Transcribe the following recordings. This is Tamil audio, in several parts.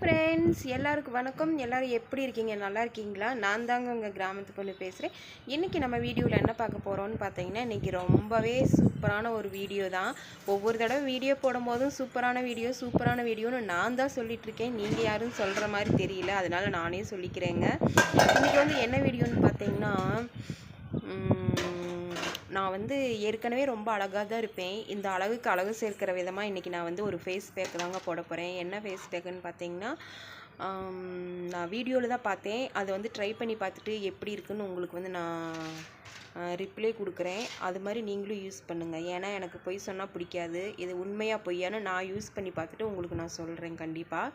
ஃப்ரெண்ட்ஸ் எல்லாருக்கும் வணக்கம். எல்லாரும் எப்படி இருக்கீங்க? நல்லா இருக்கீங்களா? நான் தாங்க உங்கள் கிராமத்து பொண்ணு பேசுகிறேன் இன்றைக்கி நம்ம வீடியோவில் என்ன பார்க்க போகிறோம்னு பார்த்தீங்கன்னா இன்றைக்கி ரொம்பவே சூப்பரான ஒரு வீடியோ தான். ஒவ்வொரு தடவை வீடியோ போடும்போதும் சூப்பரான வீடியோ சூப்பரான வீடியோன்னு நான் தான் சொல்லிகிட்ருக்கேன் நீங்கள் யாரும் சொல்கிற மாதிரி தெரியல. அதனால் நானே சொல்லிக்கிறேங்க. இன்றைக்கி வந்து என்ன வீடியோன்னு பார்த்தீங்கன்னா நான் வந்து ஏற்கனவே ரொம்ப அழகாக தான் இருப்பேன். இந்த அழகுக்கு அழகு சேர்க்கிற விதமாக இன்றைக்கி நான் வந்து ஒரு ஃபேஸ் பேக் தாங்க போட போகிறேன் என்ன ஃபேஸ் பேக்குன்னு பார்த்தீங்கன்னா நான் வீடியோவில் தான் பார்த்தேன். அதை வந்து ட்ரை பண்ணி பார்த்துட்டு எப்படி இருக்குன்னு உங்களுக்கு வந்து நான் ரிப்ளை கொடுக்குறேன். அது மாதிரி நீங்களும் யூஸ் பண்ணுங்கள் ஏன்னா எனக்கு பொய் சொன்னால் பிடிக்காது. இது உண்மையாக பொய்யான்னு நான் யூஸ் பண்ணி பார்த்துட்டு உங்களுக்கு நான் சொல்கிறேன் கண்டிப்பாக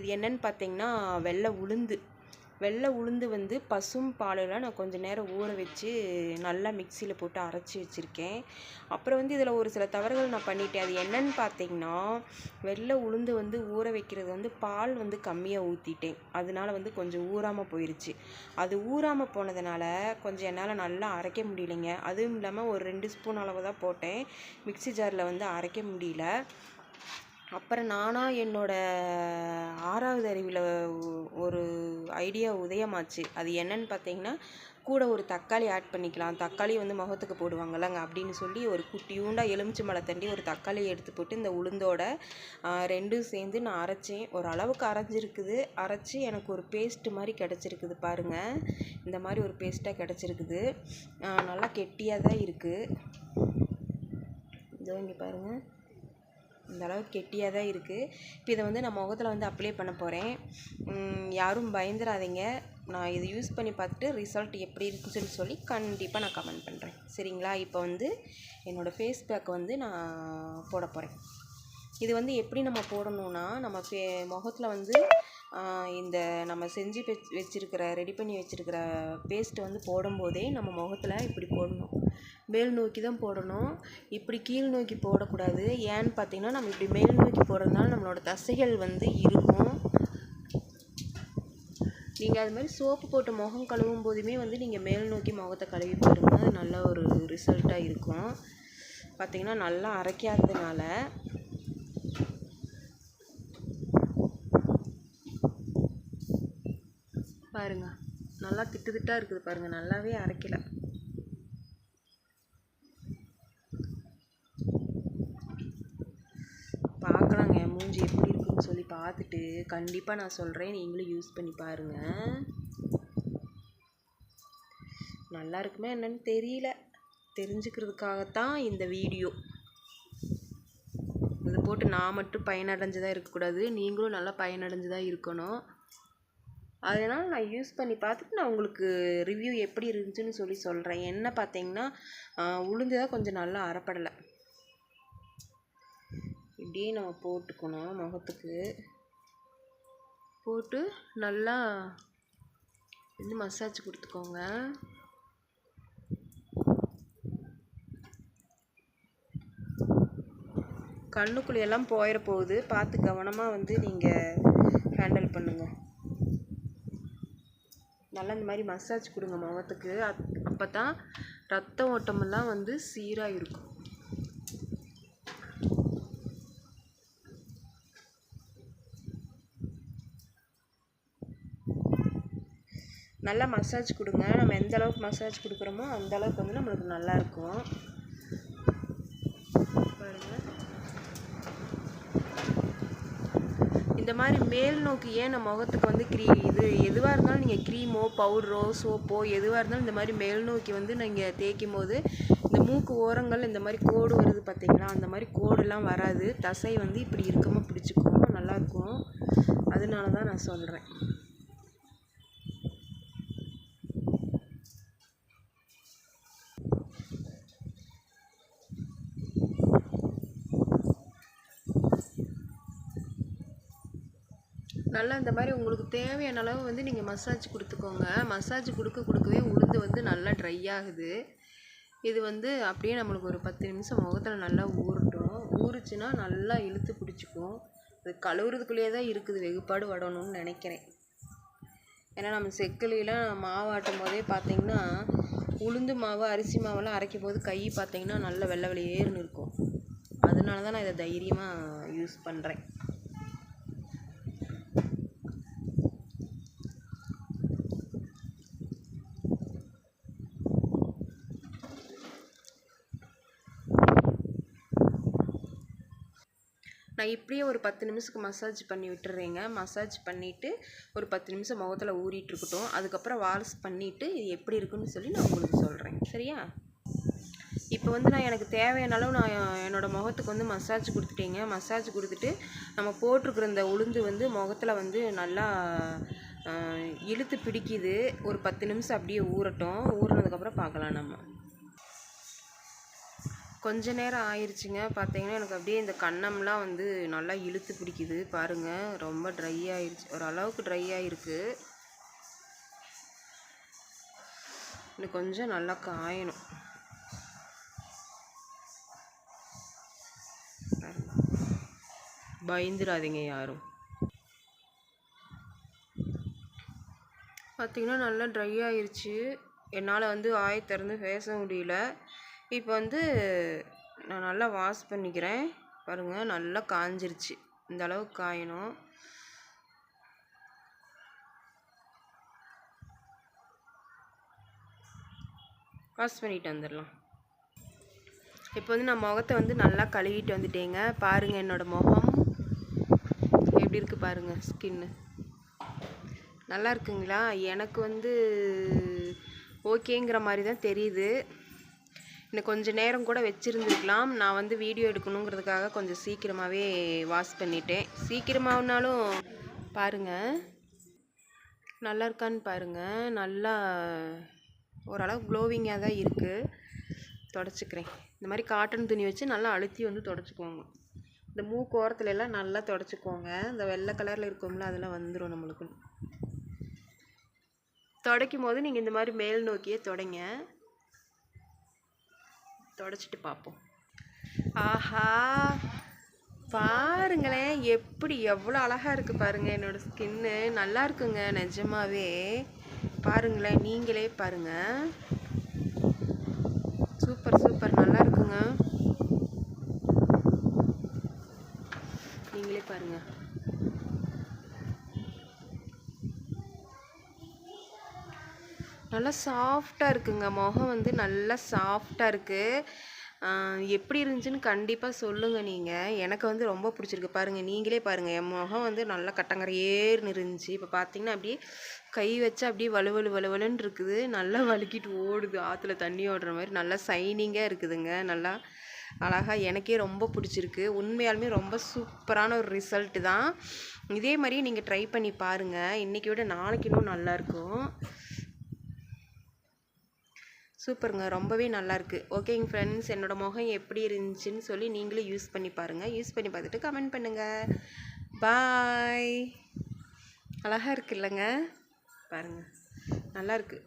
இது என்னன்னு பார்த்தீங்கன்னா வெள்ளை உளுந்து. வெள்ளை உளுந்து வந்து பசும் பாலில் நான் கொஞ்ச நேரம் ஊற வச்சு நல்லா மிக்சியில் போட்டு அரைச்சி வச்சுருக்கேன். அப்புறம் வந்து இதில் ஒரு சில தவறுகள் நான் பண்ணிட்டேன். அது என்னன்னு பார்த்தீங்கன்னா வெள்ளை உளுந்து வந்து ஊற வைக்கிறது வந்து பால் வந்து கம்மியாக ஊற்றிட்டேன் அதனால வந்து கொஞ்சம் ஊறாமல் போயிடுச்சு அது ஊறாமல் போனதுனால கொஞ்சம் என்னால் நல்லா அரைக்க முடியலைங்க. அதுவும் இல்லாமல் ஒரு ரெண்டு ஸ்பூன் அளவு தான் போட்டேன். மிக்ஸி ஜாரில் வந்து அரைக்க முடியல. அப்புறம் நானாக என்னோடய ஆறாவது அறிவில் ஒரு ஐடியா உதயமாச்சு. அது என்னன்னு பார்த்தீங்கன்னா கூட ஒரு தக்காளி ஆட் பண்ணிக்கலாம். தக்காளி வந்து முகத்துக்கு போடுவாங்கல்லங்க அப்படின்னு சொல்லி ஒரு குட்டியூண்டாக எலுமிச்சை மலை தண்டி ஒரு தக்காளியை எடுத்து போட்டு இந்த உளுந்தோட ரெண்டும் சேர்ந்து நான் அரைச்சேன். ஒரு அளவுக்கு அரைஞ்சிருக்குது. அரைச்சி எனக்கு ஒரு பேஸ்ட்டு மாதிரி கிடச்சிருக்குது பாருங்கள் இந்த மாதிரி ஒரு பேஸ்ட்டாக கிடச்சிருக்குது. நல்லா கெட்டியாக தான் இருக்குது இதோ இங்கே பாருங்கள் இந்த அளவுக்கு கெட்டியாக தான் இருக்குது இப்போ இதை வந்து நான் முகத்தில் வந்து அப்ளை பண்ண போகிறேன் யாரும் பயந்துடாதீங்க நான் இதை யூஸ் பண்ணி பார்த்துட்டு ரிசல்ட் எப்படி இருக்குன்னு சொல்லி சொல்லி கண்டிப்பாக நான் கமெண்ட் பண்ணுறேன் சரிங்களா? இப்போ வந்து என்னோடய ஃபேஸ் பேக் வந்து நான் போட போகிறேன் இது வந்து எப்படி நம்ம போடணும்னா நம்ம ஃபே முகத்தில் வந்து இந்த நம்ம செஞ்சு வச் வச்சுருக்கிற ரெடி பண்ணி வச்சுருக்கிற பேஸ்ட் வந்து போடும்போதே நம்ம முகத்தில் இப்படி போடணும். மேல் நோக்கி தான் போடணும். இப்படி கீழ் நோக்கி போடக்கூடாது. ஏன்னு பார்த்தீங்கன்னா நம்ம இப்படி மேல் நோக்கி போடுறதுனால நம்மளோட தசைகள் வந்து இருக்கும். நீங்கள் அது மாதிரி சோப்பு போட்டு முகம் கழுவும் போதுமே வந்து நீங்கள் மேல் நோக்கி முகத்தை கழுவி பாருங்க. அது நல்ல ஒரு ரிசல்ட்டாக இருக்கும். பார்த்தீங்கன்னா நல்லா அரைக்காததுனால. பாருங்க. நல்லா திட்டு திட்டாக இருக்குது பாருங்கள் நல்லாவே அரைக்கலை பார்க்கலாங்க என் மூஞ்சி எப்படி இருக்குன்னு சொல்லி பார்த்துட்டு கண்டிப்பாக நான் சொல்கிறேன் நீங்களும் யூஸ் பண்ணி பாருங்கள் நல்லா இருக்குமே என்னன்னு தெரியல. தெரிஞ்சுக்கிறதுக்காகத்தான் இந்த வீடியோ. இது போட்டு நான் மட்டும் பயனடைஞ்சதாக இருக்கக்கூடாது. நீங்களும் நல்லா பயனடைஞ்சதாக இருக்கணும். அதனால் நான் யூஸ் பண்ணி பார்த்துட்டு நான் உங்களுக்கு ரிவ்யூ எப்படி இருந்துச்சுன்னு சொல்லி சொல்கிறேன் என்ன பார்த்தீங்கன்னா உளுந்து தான் கொஞ்சம் நல்லா அறப்படலை இப்படியே நம்ம போட்டுக்கணும் முகத்துக்கு. போட்டு நல்லா வந்து மசாஜ் கொடுத்துக்கோங்க. கண்ணுக்குள்ளையெல்லாம் போயிட போகுது. பார்த்து கவனமாக வந்து நீங்கள் ஹேண்டில் பண்ணுங்கள் நல்லா இந்த மாதிரி மசாஜ் கொடுங்க முகத்துக்கு. அப்போ தான் ரத்த ஓட்டமெல்லாம் வந்து சீராக இருக்கும் நல்லா மசாஜ் கொடுங்க. நம்ம எந்த அளவுக்கு மசாஜ் கொடுக்குறோமோ அந்த அளவுக்கு வந்து நம்மளுக்கு நல்லா இருக்கும். இந்த மாதிரி மேல் நோக்கி ஏன் நம்ம முகத்துக்கு வந்து க்ரீ இது எதுவாக இருந்தாலும் நீங்கள் க்ரீமோ பவுடரோ சோப்போ எதுவாக இருந்தாலும் இந்த மாதிரி மேல் நோக்கி வந்து நீங்கள் தேய்க்கும் போது இந்த மூக்கு ஓரங்கள் இந்த மாதிரி கோடு வருது பார்த்தீங்களா? அந்த மாதிரி கோடுலாம் வராது. தசை வந்து இப்படி இருக்கமாக பிடிச்சிக்கும் நல்லாயிருக்கும் அதனால தான் நான் சொல்கிறேன் நல்லா இந்த மாதிரி உங்களுக்கு தேவையான அளவு வந்து நீங்கள் மசாஜ் கொடுத்துக்கோங்க. மசாஜ் கொடுக்க கொடுக்கவே உளுந்து வந்து நல்லா ட்ரை ஆகுது. இது வந்து அப்படியே நம்மளுக்கு ஒரு பத்து நிமிஷம் முகத்தில் நல்லா ஊறட்டும். ஊறுச்சுன்னா நல்லா இழுத்து பிடிச்சிக்கும். அது கழுவுறதுக்குள்ளேயே தான் இருக்குது. வெகுப்பாடு வடணும்னு நினைக்கிறேன். ஏன்னா நம்ம செக்கிலாம் மாவு ஆட்டும் போதே பார்த்தீங்கன்னா உளுந்து மாவு அரிசி மாவெல்லாம் அரைக்கும் போது கை பார்த்தீங்கன்னா நல்ல வெள்ளை வெளியேறுன்னு இருக்கும். அதனால தான் நான் இதை தைரியமாக யூஸ் பண்ணுறேன் நான் இப்படியே ஒரு பத்து நிமிஷத்துக்கு மசாஜ் பண்ணி விட்டுறேங்க. மசாஜ் பண்ணிவிட்டு ஒரு பத்து நிமிஷம் முகத்தில் ஊறிட்டுருக்கட்டும் அதுக்கப்புறம் வால்ஸ் பண்ணிவிட்டு இது எப்படி இருக்குன்னு சொல்லி நான் உங்களுக்கு சொல்கிறேன் சரியா? இப்போ வந்து நான் எனக்கு தேவையான அளவு நான் என்னோடய முகத்துக்கு வந்து மசாஜ் கொடுத்துட்டேங்க. மசாஜ் கொடுத்துட்டு நம்ம போட்டிருக்கிற இந்த உளுந்து வந்து முகத்தில் வந்து நல்லா இழுத்து பிடிக்குது. ஒரு பத்து நிமிஷம் அப்படியே ஊறட்டும். ஊறினதுக்கப்புறம் பார்க்கலாம் நம்ம. கொஞ்ச நேரம் ஆயிடுச்சுங்க பார்த்தீங்கன்னா எனக்கு அப்படியே இந்த கன்னம்லாம் வந்து நல்லா இழுத்து பிடிக்குது. பாருங்கள் ரொம்ப ட்ரை ஆயிடுச்சு ஓரளவுக்கு ட்ரை ஆகிருக்கு இன்னும் கொஞ்சம் நல்லா காயணும். பயந்துடாதீங்க யாரும். பார்த்தீங்கன்னா நல்லா ட்ரை ஆயிடுச்சு என்னால் வந்து ஆய் திறந்து பேச முடியல. இப்போ வந்து நான் நல்லா வாஷ் பண்ணிக்கிறேன். பாருங்கள் நல்லா காஞ்சிருச்சு. இந்த அளவுக்கு காயணும். வாஷ் பண்ணிட்டு வந்துடலாம். இப்போ வந்து நான் முகத்தை வந்து நல்லா கழுவிட்டு வந்துட்டேங்க. பாருங்கள் என்னோடய முகம். எப்படி இருக்குது பாருங்கள் ஸ்கின்னு நல்லா இருக்குங்களா? எனக்கு வந்து ஓகேங்கிற மாதிரி தான் தெரியுது. இன்னும் கொஞ்சம் நேரம் கூட வச்சுருந்துருக்கலாம். நான் வந்து வீடியோ எடுக்கணுங்கிறதுக்காக கொஞ்சம் சீக்கிரமாகவே வாஷ் பண்ணிட்டேன். சீக்கிரமாகனாலும் பாருங்கள் நல்லா இருக்கான்னு பாருங்கள் நல்லா ஓரளவு க்ளோவிங்காக தான் இருக்குது தொடச்சிக்கிறேன். இந்த மாதிரி காட்டன் துணி வச்சு நல்லா அழுத்தி வந்து தொடச்சிக்குவோங்க. இந்த மூக்கு ஓரத்துல எல்லாம் நல்லா தொடச்சிக்கோங்க இந்த வெள்ளை கலரில் இருக்கும்ல அதெல்லாம் வந்துடும் நம்மளுக்கு துடைக்கும் போது நீங்கள் இந்த மாதிரி மேல் நோக்கியே தொடங்க. தொடச்சிட்டு பார்ப்போம் ஆஹா பாருங்களேன் எப்படி எவ்வளோ அழகாக இருக்குது பாருங்கள் என்னோடய ஸ்கின்னு. நல்லா இருக்குங்க நிஜமாவே. பாருங்களேன் நீங்களே பாருங்கள் சூப்பர் சூப்பர் நல்லா இருக்குங்க நீங்களே பாருங்க நல்லா சாஃப்டாக இருக்குங்க. முகம் வந்து நல்லா சாஃப்டாக இருக்குது எப்படி இருந்துச்சுன்னு கண்டிப்பாக சொல்லுங்கள் நீங்கள் எனக்கு வந்து ரொம்ப பிடிச்சிருக்கு. பாருங்கள் நீங்களே பாருங்கள் என் முகம் வந்து நல்லா கட்டங்கரையேர்னு இருந்துச்சு. இப்போ பார்த்தீங்கன்னா அப்படியே கை வச்சு அப்படியே வலுவலு வலுவலுன்னு இருக்குது. நல்லா வழுக்கிட்டு ஓடுது. ஆற்றுல தண்ணி ஓடுற மாதிரி நல்லா சைனிங்காக இருக்குதுங்க. நல்லா அழகாக எனக்கே ரொம்ப பிடிச்சிருக்கு. உண்மையாலுமே ரொம்ப சூப்பரான ஒரு ரிசல்ட்டு தான். இதே மாதிரியே நீங்கள் ட்ரை பண்ணி பாருங்கள் இன்றைக்கி விட நாளைக்கு இன்னும் நல்லாயிருக்கும் சூப்பருங்க. ரொம்பவே நல்லாயிருக்கு ஓகேங்க ஃப்ரெண்ட்ஸ் என்னோடய முகம் எப்படி இருந்துச்சுன்னு சொல்லி நீங்களும் யூஸ் பண்ணி பாருங்கள் யூஸ் பண்ணி பார்த்துட்டு கமெண்ட் பண்ணுங்கள் பாய் அழகாக இருக்கு இல்லைங்க. பாருங்கள் நல்லாயிருக்கு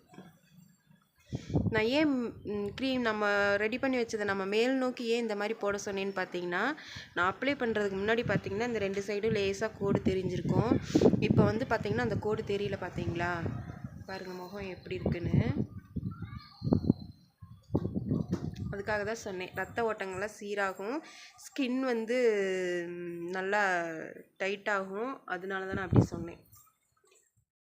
நான் ஏன் க்ரீம் நம்ம ரெடி பண்ணி வச்சதை நம்ம மேல் நோக்கி ஏன் இந்த மாதிரி போட சொன்னேன்னு பார்த்தீங்கன்னா நான் அப்ளை பண்ணுறதுக்கு முன்னாடி பார்த்தீங்கன்னா இந்த ரெண்டு சைடும் லேசாக கோடு தெரிஞ்சிருக்கும். இப்போ வந்து பார்த்தீங்கன்னா அந்த கோடு தெரியல பார்த்தீங்களா? பாருங்கள் முகம் எப்படி இருக்குன்னு. அதுக்காக தான் சொன்னேன். ரத்த ஓட்டங்கள்லாம் சீராகும். ஸ்கின் வந்து நல்லா டைட்டாகும் அதனால தான் நான் அப்படி சொன்னேன்.